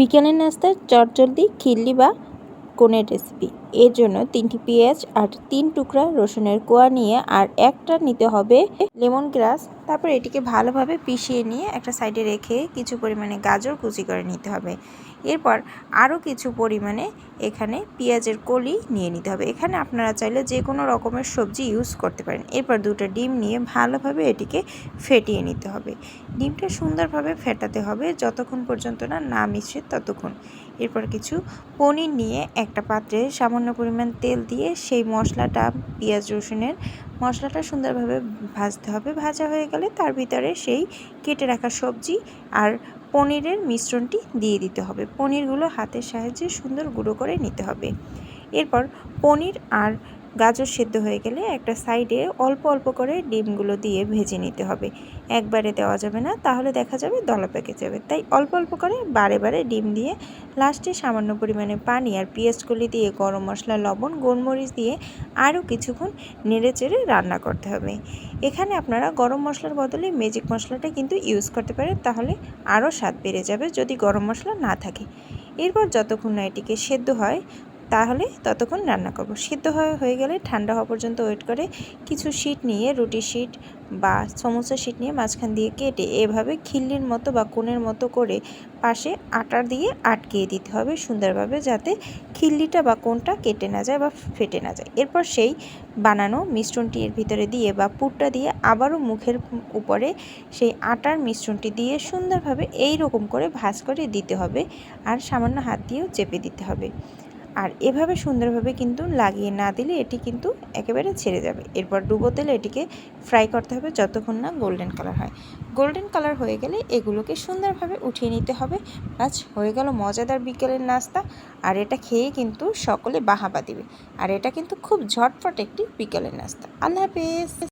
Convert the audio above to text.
বিকেলের নাস্তায় চটজলদি খিল্লি বা কোনের রেসিপি এর জন্য তিনটি পেঁয়াজ আর তিন টুকরা রসুনের কোয়া নিয়ে আর একটা নিতে হবে লেমন গ্রাস। তারপর এটিকে ভালোভাবে পিষিয়ে নিয়ে একটা সাইডে রেখে কিছু পরিমাণে গাজর কুচি করে নিতে হবে। এরপর আরও কিছু পরিমাণে এখানে পেঁয়াজের কলি নিয়ে নিতে হবে। এখানে আপনারা চাইলে যে কোনো রকমের সবজি ইউজ করতে পারেন। এরপর দুটো ডিম নিয়ে ভালোভাবে এটিকে ফেটিয়ে নিতে হবে। ডিমটা সুন্দরভাবে ফেটাতে হবে যতক্ষণ পর্যন্ত না না মিশে ততক্ষণ। এরপর কিছু পনির নিয়ে একটা পাত্রে সামান্য পরিমাণ তেল দিয়ে সেই মশলাটা, পেঁয়াজ রসুনের মশলাটা সুন্দরভাবে ভাজতে হবে। ভাজা হয়ে গেলে তার ভিতরে সেই কেটে রাখা সবজি আর পনিরের মিশ্রণটি দিয়ে দিতে হবে। পনিরগুলো হাতের সাহায্যে সুন্দর গুঁড়ো করে নিতে হবে। এরপর পনির আর গাজর সেদ্ধ হয়ে গেলে একটা সাইডে অল্প অল্প করে ডিমগুলো দিয়ে ভেজে নিতে হবে। একবারে দেওয়া যাবে না, তাহলে দেখা যাবে দলা পেকে যাবে। তাই অল্প অল্প করে বারে বারে ডিম দিয়ে লাস্টে সামান্য পরিমাণে পানি আর পেঁয়াজকলি দিয়ে গরম মশলা, লবণ, গোলমরিচ দিয়ে আরও কিছুক্ষণ নেড়ে চেড়ে রান্না করতে হবে। এখানে আপনারা গরম মশলার বদলে ম্যাজিক মশলাটা কিন্তু ইউজ করতে পারেন, তাহলে আরও স্বাদ বেড়ে যাবে যদি গরম মশলা না থাকে। এরপর যতক্ষণ না এটিকে সেদ্ধ হয় তাহলে ততক্ষণ রান্না করব। সিদ্ধ হয়ে গেলে ঠান্ডা হওয়া পর্যন্ত ওয়েট করে কিছু শিট নিয়ে, রুটি শিট বা সমোসা শিট নিয়ে মাঝখান দিয়ে কেটে এভাবে খিল্লির মতো বা কোণের মতো করে পাশে আটার দিয়ে আটকিয়ে দিতে হবে সুন্দরভাবে যাতে খিল্লিটা বা কোণটা কেটে না যায় বা ফেটে না যায়। এরপর সেই বানানো মিশ্রণটি এর ভিতরে দিয়ে বা পুরটা দিয়ে আবারও মুখের উপরে সেই আটার মিশ্রণটি দিয়ে সুন্দরভাবে এই রকম করে ভাজ করে দিতে হবে আর সামান্য হাত দিয়েও চেপে দিতে হবে। আর এভাবে সুন্দরভাবে কিন্তু লাগিয়ে না দিলে এটি কিন্তু একেবারে ছেড়ে যাবে। এরপর ডুবো তেলে এটিকে ফ্রাই করতে হবে যতক্ষণ না গোল্ডেন কালার হয়। গোল্ডেন কালার হয়ে গেলে এগুলোকে সুন্দরভাবে উঠিয়ে নিতে হবে। বাস হয়ে গেল মজাদার বিকেলের নাস্তা। আর এটা খেয়ে কিন্তু সকলে বাহাবা দিবে। আর এটা কিন্তু খুব ঝটপট একটি বিকেলের নাস্তা। আল্লাহ হাফেজ!